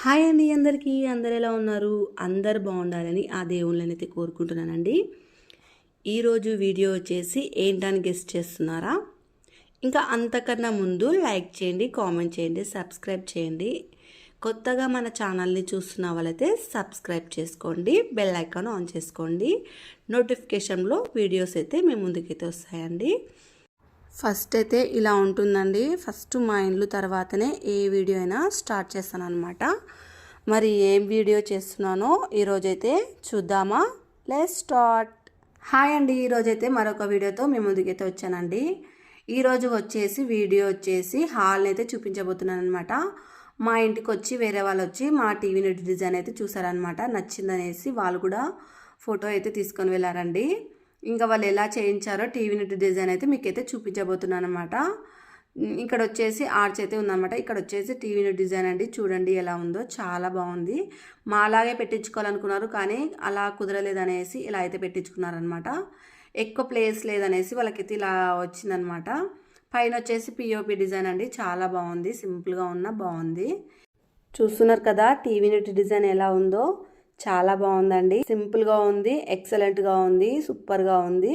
Hi అండి అందరికీ. అందరు ఎలా ఉన్నారు? అందరు బాగుండాలని ఆ దేవుళ్ళని అయితే కోరుకుంటున్నానండి ఈరోజు వీడియో వచ్చేసి ఏంటని గెస్ట్ చేస్తున్నారా? ఇంకా అంతకన్నా ముందు లైక్ చేయండి కామెంట్ చేయండి సబ్స్క్రైబ్ చేయండి. కొత్తగా మన ఛానల్ని చూస్తున్న వాళ్ళైతే సబ్స్క్రైబ్ చేసుకోండి బెల్ ఐకాన్ ఆన్ చేసుకోండి. నోటిఫికేషన్లో వీడియోస్ అయితే మీ ముందుకైతే వస్తాయండి. ఫస్ట్ అయితే ఇలా ఉంటుందండి. ఫస్ట్ మా ఇండ్లు తర్వాతనే ఏ వీడియో అయినా స్టార్ట్ చేస్తాను అనమాట మరి ఏం వీడియో చేస్తున్నానో ఈరోజైతే చూద్దామా? లెస్ స్టార్ట్ హాయ్ అండి. ఈరోజైతే మరొక వీడియోతో మీ ముందుకైతే వచ్చానండి. ఈరోజు వచ్చేసి వీడియో వచ్చేసి హాల్ని అయితే చూపించబోతున్నాను అనమాట మా ఇంటికి వచ్చి వేరే వాళ్ళు వచ్చి మా టీవీ నెట్ డిజైన్ అయితే చూసారనమాట నచ్చిందనేసి వాళ్ళు కూడా ఫోటో అయితే తీసుకొని వెళ్ళారండి. ఇంకా వాళ్ళు ఎలా చేయించారో టీవీ నెట్ డిజైన్ అయితే మీకైతే చూపించబోతున్నాను అనమాట ఇక్కడ వచ్చేసి ఆర్చ్ అయితే ఉందన్నమాట. ఇక్కడ వచ్చేసి టీవీ నెట్ డిజైన్ అండి. చూడండి ఎలా ఉందో. చాలా బాగుంది. మా అలాగే పెట్టించుకోవాలనుకున్నారు కానీ అలా కుదరలేదనేసి ఇలా అయితే పెట్టించుకున్నారనమాట ఎక్కువ ప్లేస్ లేదనేసి వాళ్ళకైతే ఇలా వచ్చిందనమాట పైన వచ్చేసి పిఓపి డిజైన్ అండి. చాలా బాగుంది. సింపుల్గా ఉన్న బాగుంది. చూస్తున్నారు కదా టీవీ నెట్ డిజైన్ ఎలా ఉందో. చాలా బాగుందండి. సింపుల్గా ఉంది ఎక్సలెంట్గా ఉంది సూపర్గా ఉంది.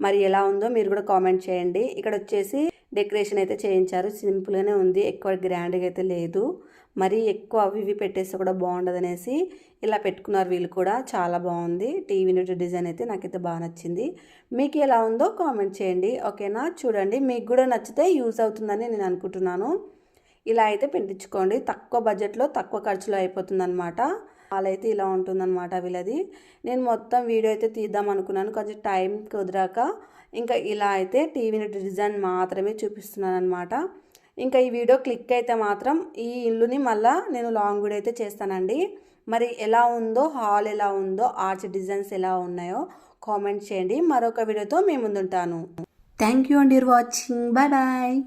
మరి ఎలా ఉందో మీరు కూడా కామెంట్ చేయండి. ఇక్కడ వచ్చేసి డెకరేషన్ అయితే చేయించారు. సింపుల్గానే ఉంది ఎక్కువ గ్రాండ్గా అయితే లేదు. మరి ఎక్కువ అవి ఇవి పెట్టేస్తే కూడా బాగుండదనేసి ఇలా పెట్టుకున్నారు వీళ్ళు కూడా. చాలా బాగుంది. టీవీ నెట్ డిజైన్ అయితే నాకైతే బాగా నచ్చింది. మీకు ఎలా ఉందో కామెంట్ చేయండి. ఓకేనా? చూడండి మీకు కూడా నచ్చితే యూజ్ అవుతుందని నేను అనుకుంటున్నాను. ఇలా అయితే పెట్టించుకోండి. తక్కువ బడ్జెట్లో తక్కువ ఖర్చులో అయిపోతుంది హాల్ అయితే ఇలా ఉంటుందన్నమాట వీళ్ళది. నేను మొత్తం వీడియో అయితే తీద్దాం అనుకున్నాను. కొంచెం టైం కుదిరాక ఇంకా ఇలా అయితే టీవీని డిజైన్ మాత్రమే చూపిస్తున్నాను అనమాట ఇంకా ఈ వీడియో క్లిక్ అయితే మాత్రం ఈ ఇల్లుని మళ్ళీ నేను లాంగ్ వీడియో అయితే చేస్తానండి. మరి ఎలా ఉందో హాల్ ఎలా ఉందో ఆర్చ్ డిజైన్స్ ఎలా ఉన్నాయో కామెంట్ చేయండి. మరొక వీడియోతో మేము ముందుంటాను. థ్యాంక్ యూ అండి వాచింగ్. Bye bye